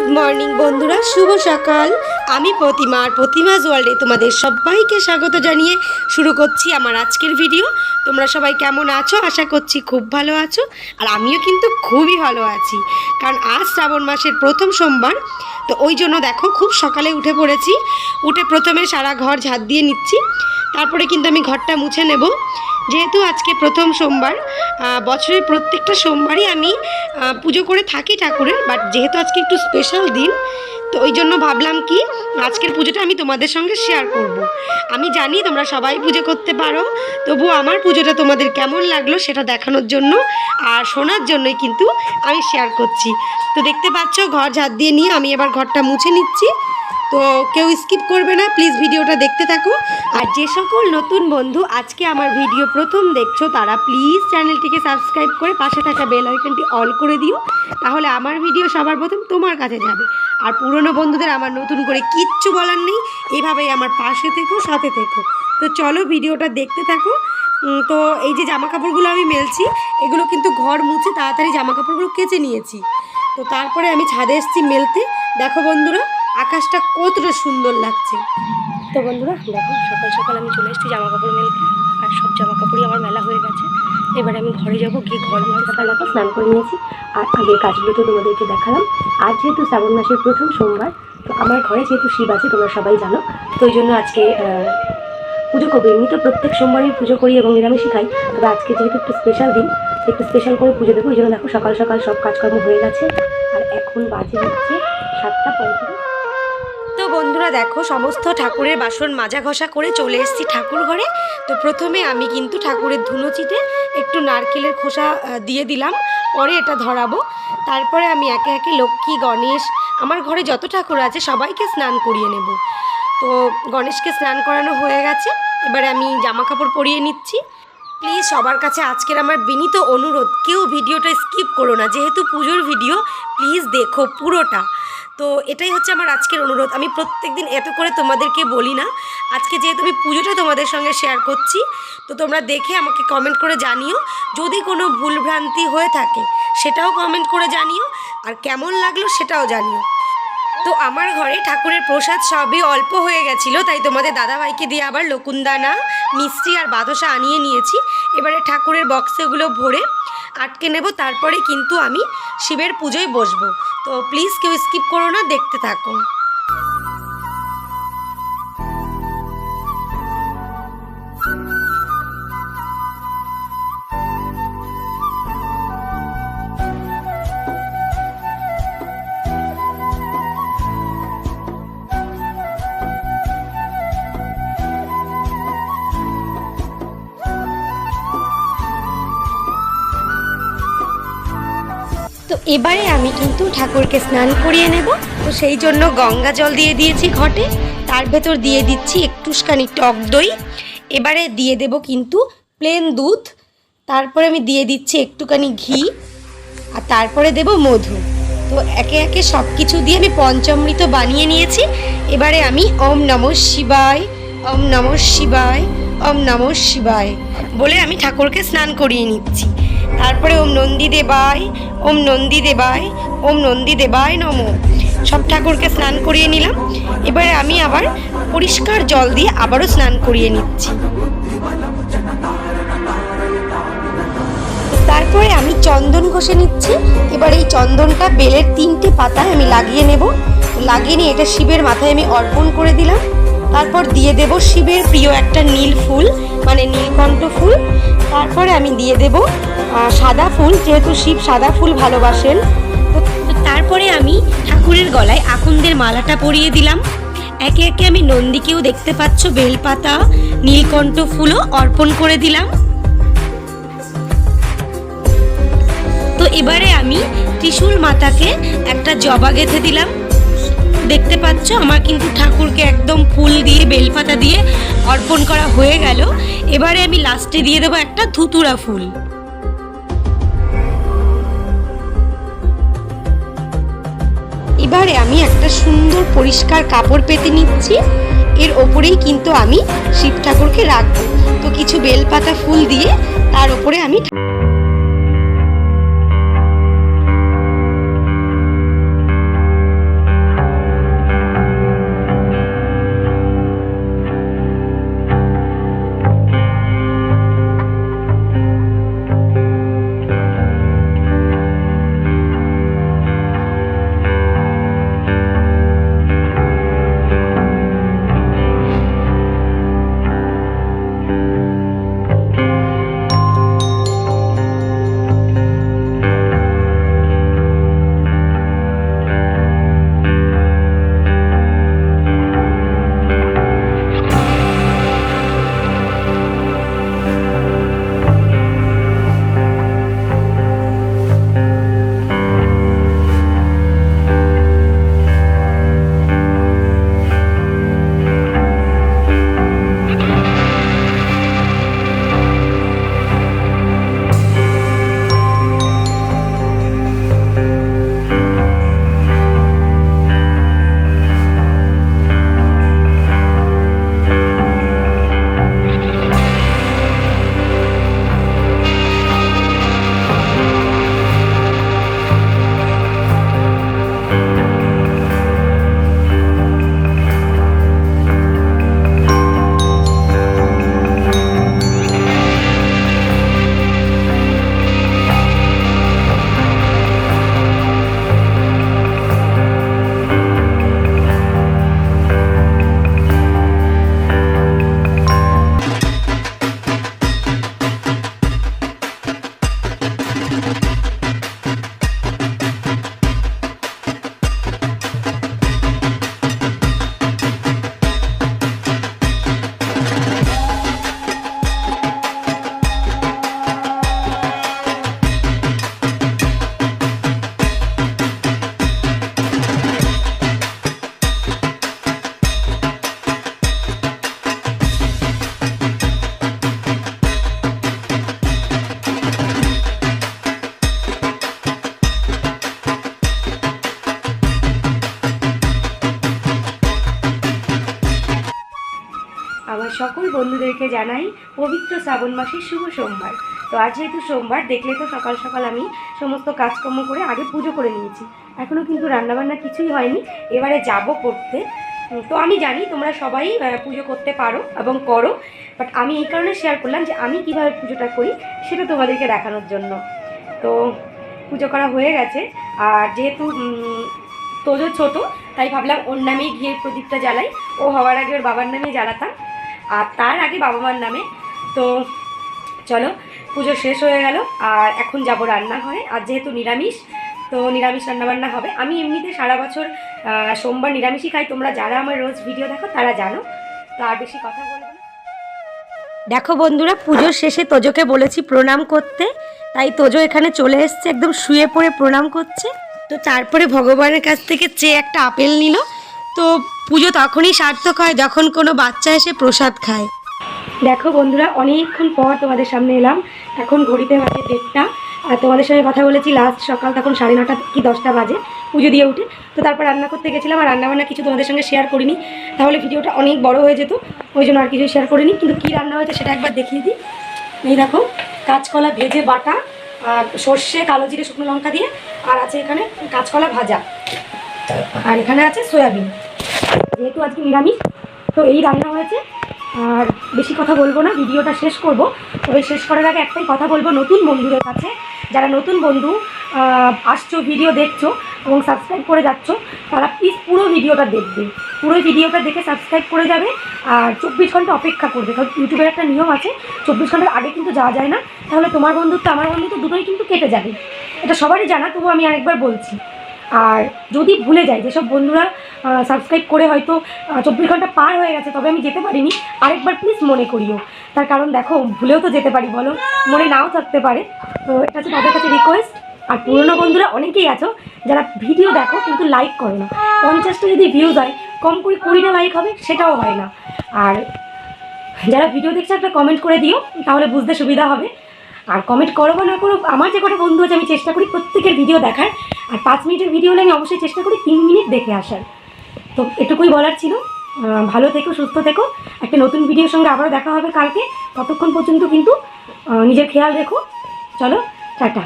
Good morning বন্ধুরা। শুভ সকাল। আমি প্রতিমা, আর প্রতিমাজ ওয়ার্ল্ডে তোমাদের সবাইকে স্বাগত জানিয়ে শুরু করছি আমার আজকের ভিডিও। তোমরা সবাই কেমন আছো? আশা করছি খুব ভালো আছো। আর আমিও কিন্তু খুবই ভালো আছি। কারণ আজ শ্রাবণ মাসের প্রথম সোমবার, তো ওই জন্য দেখো খুব সকালে উঠে পড়েছি। উঠে প্রথমে সারা ঘর ঝাঁট দিয়ে নিচ্ছি। তারপরে কিন্তু আমি ঘরটা মুছে নেব। যেহেতু আজকে প্রথম সোমবার বছরের প্রত্যেকটা সোমবারই আমি পুজো করে থাকি ঠাকুরের বাট যেহেতু আজকে একটু স্পেশাল দিন, তো ওই জন্য ভাবলাম কি, আজকের পুজোটা আমি তোমাদের সঙ্গে শেয়ার করব। আমি জানি তোমরা সবাই পুজো করতে পারো, তবু আমার পুজোটা তোমাদের কেমন লাগল সেটা দেখানোর জন্য আর শোনার জন্যই কিন্তু আমি শেয়ার করছি তো দেখতে পাচ্ছ, ঘর ঝাঁট দিয়ে নিয়ে আমি এবার ঘরটা মুছে নিচ্ছি তো কেউ স্কিপ করবে না, প্লিজ ভিডিওটা দেখতে থাকো। আর যে সকল নতুন বন্ধু আজকে আমার ভিডিও প্রথম দেখছ, তারা প্লিজ চ্যানেলটিকে সাবস্ক্রাইব করে পাশে থাকা বেল আইকনটি অল করে দিও, তাহলে আমার ভিডিও সবার প্রথম তোমার কাছে যাবে। আর পুরনো বন্ধুদের আমার নতুন করে কিচ্ছু বলার নেই, এভাবেই আমার পাশে থেকো, সাথে থেকো। তো চলো ভিডিওটা দেখতে থাকো। তো এই যে জামা কাপড়গুলো আমি মেলছি, এগুলো কিন্তু ঘর মুছে তাড়াতাড়ি জামা কাপড়গুলো কেচে নিয়েছি। তো তারপরে আমি ছাদে এসেছি মেলতে। দেখো বন্ধুরা আকাশটা কতটা সুন্দর লাগছে। তো বন্ধুরা দেখো সকাল সকাল আমি চলে এসেছি জামা কাপড় মেলতে আর সব জামা কাপড়ই আমার মেলা হয়ে গেছে। এবারে আমি ঘরে যাব গিয়ে ঘর সকাল স্নান করে নিয়েছি আর আগের কাজগুলো তো তোমাদেরকে দেখালাম। আজ যেহেতু শ্রাবণ মাসের প্রথম সোমবার তো আমার ঘরে যেহেতু শিব আছে তোমরা সবাই জানো তো ওই জন্য আজকে পুজো করব। এমনি তো প্রত্যেক সোমবারই পুজো করি এবং নিরামিষই খাই তবে আজকে যেহেতু একটু স্পেশাল দিন একটু স্পেশাল করে পুজো দেবো। ওই জন্য দেখো সকাল সকাল সব কাজকর্ম হয়ে গেছে আর এখন বাজে হচ্ছে সাতটা পঁয়ত্রিশ। বন্ধুরা দেখো, সমস্ত ঠাকুরের বাসন মাজা ঘষা করে চলে এসেছি ঠাকুর ঘরে তো প্রথমে আমি কিন্তু ঠাকুরের ধুনো চিটে একটু নারকেলের খোসা দিয়ে দিলাম, পরে এটা ধরাবো। তারপরে আমি একে একে লক্ষ্মী, গণেশ, আমার ঘরে যত ঠাকুর আছে সবাইকে স্নান করিয়ে নেব। তো গণেশকে স্নান করানো হয়ে গেছে, এবারে আমি জামা কাপড় পরিয়ে নিচ্ছি। প্লিজ সবার কাছে আজকের আমার বিনীত অনুরোধ, কেউ ভিডিওটা স্কিপ করো না, যেহেতু পুজোর ভিডিও, প্লিজ দেখো পুরোটা। তো এটাই হচ্ছে আমার আজকের অনুরোধ। আমি প্রত্যেক দিন এত করে তোমাদেরকে বলি না। আজকে যেহেতু আমি পুজোটা তোমাদের সঙ্গে শেয়ার করছি, তো তোমরা দেখে আমাকে কমেন্ট করে জানিও। যদি কোনো ভুলভ্রান্তি হয়ে থাকে, সেটাও কমেন্ট করে জানিও। আর কেমন লাগল সেটাও জানিও। তো আমার ঘরে ঠাকুরের প্রসাদ সবই অল্প হয়ে গেছিল, তাই তোমাদের দাদাভাইকে দিয়ে আবার লকুনদানা, মিষ্টি আর বাতাসা আনিয়ে নিয়েছি। এবারে ঠাকুরের বক্সেগুলো ভরে আটকে নেব, তারপরে কিন্তু আমি শিবের পুজোয় বসবো। তো প্লিজ কেউ স্কিপ করো না দেখতে থাকো। তো এবারে আমি কিন্তু ঠাকুরকে স্নান করিয়ে নেব। তো সেই জন্য গঙ্গা জল দিয়ে দিয়েছি ঘটে। তার ভেতর দিয়ে দিচ্ছি একটুখানি টক দই। এবারে দিয়ে দেব কিন্তু প্লেন দুধ। তারপরে আমি দিয়ে দিচ্ছি একটুখানি ঘি। আর তারপরে দেব মধু। তো একে একে সব কিছু দিয়ে আমি পঞ্চামৃত বানিয়ে নিয়েছি। এবারে আমি ওম নম শিবায়, ওম নম শিবায়, ওম নম শিবায় বলে আমি ঠাকুরকে স্নান করিয়ে নিচ্ছি। তারপরে ওম নন্দী দেবায় ওম নন্দী দেবায় ওম নন্দী দেবায় নম। সব ঠাকুরকে স্নান করিয়ে নিলাম। এবারে আমি আবার পরিষ্কার জল দিয়ে আবারও স্নান করিয়ে নিচ্ছি। তারপরে আমি চন্দন ঘষে নিচ্ছি। এবার এই চন্দনটা বেলের তিনটে পাতায় আমি লাগিয়ে নেব। লাগিয়ে নিয়ে এটা শিবের মাথায় আমি অর্পণ করে দিলাম। তারপর দিয়ে দেব শিবের প্রিয় একটা নীল ফুল মানে নীলকণ্ঠ ফুল। তারপরে আমি দিয়ে দেব সাদা ফুল, যেহেতু শিব সাদা ফুল ভালোবাসেন। তো তারপরে আমি ঠাকুরের গলায় আকুন্দের মালাটা পরিয়ে দিলাম। একে একে আমি নন্দীকেও দেখতে পাচ্ছ, বেলপাতা, নীলকণ্ঠ ফুলও অর্পণ করে দিলাম। তো এবারে আমি ত্রিশূল মাতাকে একটা জবা গেঁথে দিলাম। দেখতে পাচ্ছ, আমার কিন্তু ঠাকুরকে একদম ফুল দিয়ে, বেলপাতা দিয়ে অর্পণ করা হয়ে গেল। এবারে আমি লাস্টে দিয়ে দেবো একটা ধুতুরা ফুল। এবারে আমি একটা সুন্দর পরিষ্কার কাপড় পেতে নিচ্ছি। এর ওপরেই কিন্তু আমি শিব ঠাকুরকে রাখব। তো কিছু বেলপাতা ফুল দিয়ে তার ওপরে আমি সকল বন্ধুদেরকে জানাই পবিত্র শ্রাবণ মাসের শুভ সোমবার। তো আজ যেহেতু সোমবার, দেখলে তো সকাল সকাল আমি সমস্ত কাজকর্ম করে আগে পুজো করে নিয়েছি। এখনও কিন্তু রান্নাবান্না কিছুই হয়নি, এবারে যাব করতে। তো আমি জানি তোমরা সবাই পুজো করতে পারো এবং করো বাট আমি এই কারণে শেয়ার করলাম যে আমি কীভাবে পুজোটা করি সেটা তোমাদেরকে দেখানোর জন্য। তো পুজো করা হয়ে গেছে, আর যেহেতু তোজো ছোট, তাই ভাবলাম ওর নামেই ঘিয়ের প্রদীপটা জ্বালাই। ও হওয়ার আগে ওর বাবার নামে জ্বালাতাম। আর তার আগে বাবা মার নামে। তো চলো, পুজো শেষ হয়ে গেল, আর এখন যাব রান্নাঘরে। আর যেহেতু নিরামিষ, তো নিরামিষ রান্নাবান্না হবে। আমি এমনিতে সারা বছর সোমবার নিরামিষই খাই। তোমরা যারা আমার রোজ ভিডিও দেখো, তারা জানো। তো আর বেশি কথা বলব দেখো বন্ধুরা পুজোর শেষে তোজোকে বলেছি প্রণাম করতে। তাই তোজো এখানে চলে এসছে, একদম শুয়ে পড়ে প্রণাম করছে। তো তারপরে ভগবানের কাছ থেকে চেয়ে একটা আপেল নিল তো পুজো তখনই সার্থক হয় যখন কোনো বাচ্চা এসে প্রসাদ খায়। দেখো বন্ধুরা, অনেকক্ষণ পর তোমাদের সামনে এলাম। এখন ঘড়িতে বাজে দেড়টা। আর তোমাদের সঙ্গে কথা বলেছি লাস্ট সকাল তখন সাড়ে নটা কি দশটা বাজে, পুজো দিয়ে উঠে। তো তারপর রান্না করতে গেছিলাম আর রান্নাবান্না কিছু তোমাদের সঙ্গে শেয়ার করিনি। তাহলে ভিডিওটা অনেক বড় হয়ে যেত, ওই জন্য আর কিছু শেয়ার করিনি। কিন্তু কী রান্না হয়েছে সেটা একবার দেখিয়ে দিই। এই দেখো, কাঁচকলা ভেজে বাটা আর সর্ষে, কালো জিরে, শুকনো লঙ্কা দিয়ে। আর আছে এখানে কাঁচকলা ভাজা। আর এখানে আছে সয়াবিন। যেহেতু আজকে নিরামিষ, তো এই রান্না হয়েছে। আর বেশি কথা বলব না, ভিডিওটা শেষ করব। তবে শেষ করার আগে একটাই কথা বলব, নতুন বন্ধুদের কাছে। যারা নতুন বন্ধু আসছো, ভিডিও দেখছ এবং সাবস্ক্রাইব করে যাচ্ছ, তারা প্লিজ পুরো ভিডিওটা দেখবে। পুরো ভিডিওটা দেখে সাবস্ক্রাইব করে যাবে আর চব্বিশ ঘণ্টা অপেক্ষা করবে। কারণ ইউটিউবের একটা নিয়ম আছে, চব্বিশ ঘণ্টার আগে কিন্তু যাওয়া যায় না। তাহলে তোমার বন্ধুত্ব, আমার বন্ধুত্ব দুটোই কিন্তু কেটে যাবে। এটা সবারই জানা তবু আমি আরেকবার বলছি। আর যদি ভুলে যাই যেসব বন্ধুরা সাবস্ক্রাইব করে হয়তো চব্বিশ ঘণ্টা পার হয়ে গেছে, তবে আমি যেতে পারিনি, আরেকবার প্লিজ মনে করিও। তার কারণ দেখো, ভুলেও তো যেতে পারি, বলো। মনে নাও থাকতে পারে। তো এটা হচ্ছে তাদের কাছে রিকোয়েস্ট আর পুরনো বন্ধুরা অনেকেই আছো, যারা ভিডিও দেখো কিন্তু লাইক করো না। পঞ্চাশটা যদি ভিউজ হয়, কম করে কুড়িটা লাইক হবে, সেটাও হয় না। আর যারা ভিডিও দেখছে, একটা কমেন্ট করে দিও, তাহলে বুঝতে সুবিধা হবে। আর কমেন্ট করো না করো, আমার যে কটা বন্ধু আছে, আমি চেষ্টা করি প্রত্যেকের ভিডিও দেখার। আর পাঁচ মিনিটের ভিডিও হলে আমি অবশ্যই চেষ্টা করি তিন মিনিট দেখে আসার। তো এটুকুই বলার ছিল। ভালো থেকো, সুস্থ থেকো। একটা নতুন ভিডিওর সঙ্গে আবারও দেখা হবে কালকে। ততক্ষণ পর্যন্ত কিন্তু নিজের খেয়াল রেখো। চলো, টাটা।